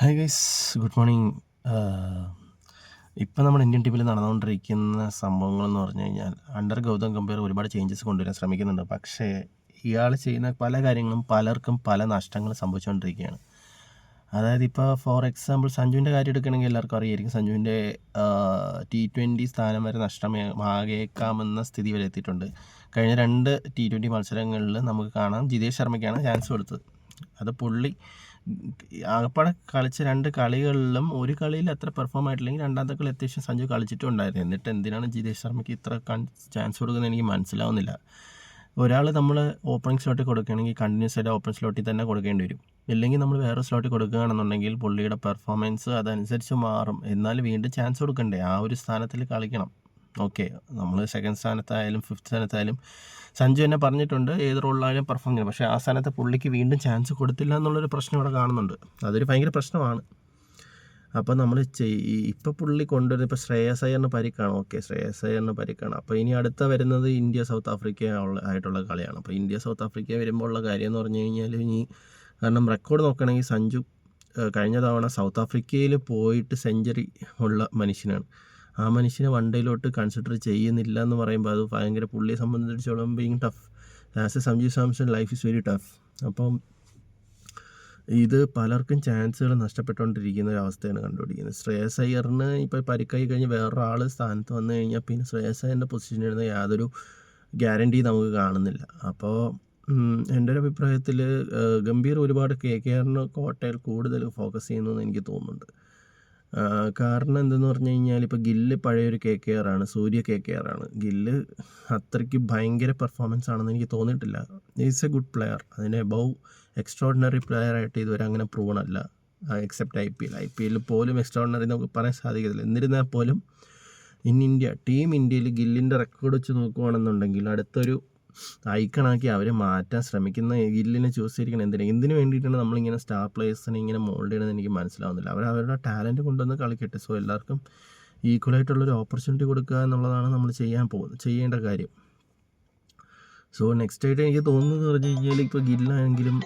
Hi guys good morning ഇപ്പം നമ്മുടെ Indian ടീമിൽ നടന്നുകൊണ്ടിരിക്കുന്ന സംഭവങ്ങളെന്ന് പറഞ്ഞു കഴിഞ്ഞാൽ അണ്ടർ ഗൗതം ഗംഭീർ ഒരുപാട് ചേഞ്ചസ് കൊണ്ടുവരാൻ ശ്രമിക്കുന്നുണ്ട്. പക്ഷേ ഇയാൾ ചെയ്യുന്ന പല കാര്യങ്ങളും പലർക്കും പല നഷ്ടങ്ങൾ സംഭവിച്ചുകൊണ്ടിരിക്കുകയാണ്. അതായത് ഇപ്പോൾ ഫോർ എക്സാമ്പിൾ സഞ്ജുവിന്റെ കാര്യം എടുക്കുകയാണെങ്കിൽ എല്ലാവർക്കും അറിയായിരിക്കും. സഞ്ജുവിന്റെ ടി ട്വന്റി സ്ഥാനം വരെ നഷ്ടമാകേക്കാമെന്ന സ്ഥിതി വരെ എത്തിയിട്ടുണ്ട്. കഴിഞ്ഞ രണ്ട് ടി ട്വന്റി മത്സരങ്ങളിൽ നമുക്ക് കാണാം ജിതേഷ് ശർമ്മയ്ക്കാണ് ചാൻസ് കൊടുത്തത്. അത് പുള്ളി ആകപ്പാടെ കളിച്ച രണ്ട് കളികളിലും ഒരു കളിയിൽ അത്ര പെർഫോം ആയിട്ടില്ലെങ്കിൽ രണ്ടാമത്തെ കളി അത്യാവശ്യം സഞ്ജു കളിച്ചിട്ടുണ്ടായിരുന്നു. എന്നിട്ട് എന്തിനാണ് ജിതേഷ് ശർമ്മയ്ക്ക് ഇത്ര ചാൻസ് കൊടുക്കുന്നത് എനിക്ക് മനസ്സിലാവുന്നില്ല. ഒരാൾ നമ്മൾ ഓപ്പണിംഗ് സ്ലോട്ടിൽ കൊടുക്കുകയാണെങ്കിൽ കണ്ടിന്യൂസ് ആയിട്ട് ഓപ്പൺ സ്ലോട്ടിൽ തന്നെ കൊടുക്കേണ്ടി വരും. ഇല്ലെങ്കിൽ നമ്മൾ വേറെ സ്ലോട്ടിൽ കൊടുക്കുകയാണെന്നുണ്ടെങ്കിൽ പുള്ളിയുടെ പെർഫോമൻസ് അതനുസരിച്ച് മാറും. എന്നാൽ വീണ്ടും ചാൻസ് കൊടുക്കണ്ടേ? ആ ഒരു സ്ഥാനത്തിൽ കളിക്കണം. ഓക്കെ. നമ്മൾ സെക്കൻഡ് സ്ഥാനത്തായാലും ഫിഫ്ത്ത് സ്ഥാനത്തായാലും സഞ്ജു എന്നെ പറഞ്ഞിട്ടുണ്ട് ഏത് റോളിലായാലും പെർഫോം ചെയ്യണം പക്ഷേ ആ സ്ഥാനത്ത് പുള്ളിക്ക് വീണ്ടും ചാൻസ് കൊടുത്തില്ല എന്നുള്ളൊരു പ്രശ്നം ഇവിടെ കാണുന്നുണ്ട്. അതൊരു ഭയങ്കര പ്രശ്നമാണ്. അപ്പോൾ നമ്മൾ ഇപ്പോൾ പുള്ളി കൊണ്ടുവരുന്നത് ഇപ്പോൾ ശ്രേയസ് അയ്യറിന് പരിക്കാണ് ഓക്കെ ശ്രേയസ് അയ്യറിന് പരിക്കാണ് അപ്പോൾ ഇനി അടുത്ത വരുന്നത് ഇന്ത്യ സൗത്ത് ആഫ്രിക്ക ആയിട്ടുള്ള കളിയാണ്. അപ്പോൾ ഇന്ത്യ സൗത്ത് ആഫ്രിക്ക വരുമ്പോൾ ഉള്ള കാര്യം എന്ന് പറഞ്ഞു കഴിഞ്ഞാൽ ഇനി കാരണം റെക്കോർഡ് നോക്കുകയാണെങ്കിൽ സഞ്ജു കഴിഞ്ഞ തവണ സൗത്ത് ആഫ്രിക്കയിൽ പോയിട്ട് സെഞ്ചുറി ഉള്ള മനുഷ്യനാണ്. ആ മനുഷ്യനെ വൺ ഡേയിലോട്ട് കൺസിഡർ ചെയ്യുന്നില്ല എന്ന് പറയുമ്പോൾ അത് ഭയങ്കര പുള്ളിയെ സംബന്ധിച്ചിടത്തോളം being tough as a Sanjeev Samson life is very tough അപ്പം ഇത് പലർക്കും ചാൻസുകൾ നഷ്ടപ്പെട്ടുകൊണ്ടിരിക്കുന്ന ഒരു അവസ്ഥയാണ് കണ്ടുപിടിക്കുന്നത്. ശ്രേയസ് അയ്യറിന് ഇപ്പോൾ പരിക്കായി കഴിഞ്ഞ് വേറൊരാൾ സ്ഥാനത്ത് വന്നു കഴിഞ്ഞാൽ പിന്നെ ശ്രേയസ് അയ്യറിന്റെ പൊസിഷനിൽ യാതൊരു ഗ്യാരണ്ടി നമുക്ക് കാണുന്നില്ല. അപ്പോൾ എന്റെ ഒരു അഭിപ്രായത്തിൽ ഗംഭീർ ഒരുപാട് കെ കെ ആറിന് കോട്ടയിൽ കൂടുതൽ ഫോക്കസ് ചെയ്യുന്നു എന്ന് എനിക്ക് തോന്നുന്നുണ്ട്. കാരണം എന്തെന്ന് പറഞ്ഞു കഴിഞ്ഞാൽ ഇപ്പോൾ ഗില്ല് പഴയൊരു കെ കെ ആർ ആണ് സൂര്യ കെ കെ ആർ ആണ്. ഗില്ല് അത്രയ്ക്ക് ഭയങ്കര പെർഫോമൻസ് ആണെന്ന് എനിക്ക് തോന്നിയിട്ടില്ല. ഈസ് എ ഗുഡ് പ്ലെയർ അതിനെ ബൗ എക്സ്ട്രോഡിനറി പ്ലെയർ ആയിട്ട് ഇതുവരെ അങ്ങനെ പ്രൂവൺ അല്ല. Except I P L I P എല്ലിൽ പോലും എക്സ്ട്രോഡിനറി നമുക്ക് പറയാൻ സാധിക്കത്തില്ല. എന്നിരുന്നാൽ പോലും ഇൻ ഇന്ത്യ ടീം ഇന്ത്യയിൽ ഗില്ലിന്റെ റെക്കോർഡ് വെച്ച് നോക്കുകയാണെന്നുണ്ടെങ്കിൽ അടുത്തൊരു ഐക്കണാക്കി അവരെ മാറ്റാൻ ശ്രമിക്കുന്ന ഇല്ലിനെ ചൂസ് ചെയ്തിരിക്കണം എന്തിനാണ് എന്തിനു വേണ്ടിയിട്ടാണ് നമ്മളിങ്ങനെ സ്റ്റാർ പ്ലേയേഴ്സിനെ ഇങ്ങനെ മോൾഡ് ചെയ്യണമെന്ന് എനിക്ക് മനസ്സിലാവുന്നില്ല. അവർ അവരുടെ ടാലന്റ് കൊണ്ടുവന്ന് കളിക്കട്ടെ. സോ എല്ലാവർക്കും ഈക്വലായിട്ടുള്ളൊരു ഓപ്പർച്യൂണിറ്റി കൊടുക്കുക എന്നുള്ളതാണ് നമ്മൾ ചെയ്യാൻ പോകുന്നത് ചെയ്യേണ്ട കാര്യം. സോ നെക്സ്റ്റ് ആയിട്ട് എനിക്ക് തോന്നുന്നത് പറഞ്ഞു കഴിഞ്ഞാൽ ഇപ്പോൾ ഗില്ലാണെങ്കിലും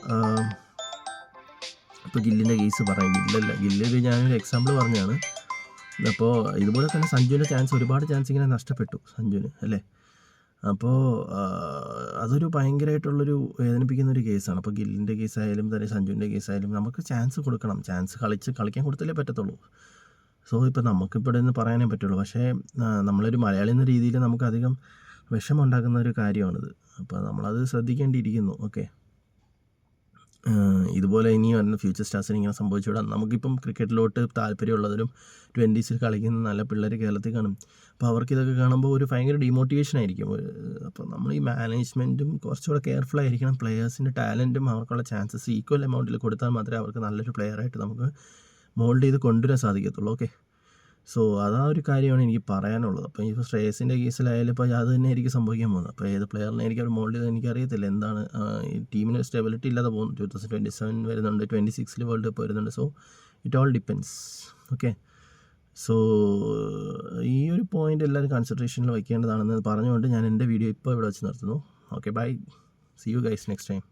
ഇപ്പോൾ ഗില്ലിന്റെ കേസ് പറയാം. ഗില്ലല്ല ഗില്ലൊരു ഞാനൊരു എക്സാമ്പിൾ പറഞ്ഞാണ് അപ്പോൾ ഇതുപോലെ തന്നെ സഞ്ജുവിന്റെ ചാൻസ് ഒരുപാട് ചാൻസ് ഇങ്ങനെ നഷ്ടപ്പെട്ടു. സഞ്ജുവിന് അല്ലേ? അപ്പോൾ അതൊരു ഭയങ്കരമായിട്ടുള്ളൊരു വേദനിപ്പിക്കുന്ന ഒരു കേസാണ്. അപ്പോൾ ഗില്ലിന്റെ കേസായാലും തന്നെ സഞ്ജുവിന്റെ കേസായാലും നമുക്ക് ചാൻസ് കൊടുക്കണം. ചാൻസ് കളിച്ച് കളിക്കാൻ കൊടുത്തല്ലേ പറ്റത്തുള്ളൂ. സോ ഇപ്പോൾ നമുക്കിപ്പോൾ ഇന്ന് പറയാനേ പറ്റുള്ളൂ. പക്ഷേ നമ്മളൊരു മലയാളി എന്ന രീതിയിൽ നമുക്കധികം വിഷമുണ്ടാക്കുന്ന ഒരു കാര്യമാണിത്. അപ്പോൾ നമ്മളത് ശ്രദ്ധിക്കേണ്ടിയിരിക്കുന്നു. ഓക്കെ ഇതുപോലെ ഇനി വരുന്ന ഫ്യൂച്ചർ സ്റ്റാർസിന് ഇങ്ങനെ സംഭവിച്ചുവിടാം നമുക്കിപ്പം ക്രിക്കറ്റിലോട്ട് താല്പര്യമുള്ളവരും ട്വന്റീസിൽ കളിക്കുന്ന നല്ല പിള്ളേർ കേരളത്തിൽ കാണും. അപ്പോൾ അവർക്ക് ഇതൊക്കെ കാണുമ്പോൾ ഒരു ഭയങ്കര ഡിമോട്ടിവേഷൻ ആയിരിക്കും. അപ്പോൾ നമ്മൾ ഈ മാനേജ്മെന്റും കുറച്ചുകൂടെ കെയർഫുൾ ആയിരിക്കണം. പ്ലെയേഴ്സിന്റെ ടാലന്റും അവർക്കുള്ള ചാൻസസ് ഈക്വൽ എമൗണ്ടിൽ കൊടുത്താൽ മാത്രമേ അവർക്ക് നല്ലൊരു പ്ലെയറായിട്ട് നമുക്ക് മോൾഡ് ചെയ്ത് കൊണ്ടുവരാൻ സാധിക്കത്തുള്ളൂ. ഓക്കെ സോ അതാ ഒരു കാര്യമാണ് എനിക്ക് പറയാനുള്ളത്. അപ്പോൾ ഇപ്പോൾ ശ്രേയസിന്റെ കേസിലായാലും ഇപ്പോൾ അത് തന്നെ ആയിരിക്കും സംഭവിക്കാൻ പോകുന്നത്. അപ്പോൾ ഏത് പ്ലെയറിനെ എനിക്ക് അവർ മോൾഡ് ചെയ്ത് എനിക്കറിയത്തില്ല. എന്താണ് ടീമിന് സ്റ്റെബിലിറ്റി ഇല്ലാതെ പോകുന്നു. ടു തൗസൻഡ് ട്വന്റി സെവൻ വരുന്നുണ്ട് ട്വന്റി സിക്സിൽ വേൾഡ് കപ്പ് വരുന്നുണ്ട്. So it all depends okay so ഈ ഒരു പോയിന്റ് എല്ലാവരും കൺസിഡറേഷനിൽ വയ്ക്കേണ്ടതാണെന്ന് പറഞ്ഞുകൊണ്ട് ഞാൻ എന്റെ വീഡിയോ ഇപ്പോൾ ഇവിടെ വെച്ച് നിർത്തുന്നു. Okay bye see you guys next time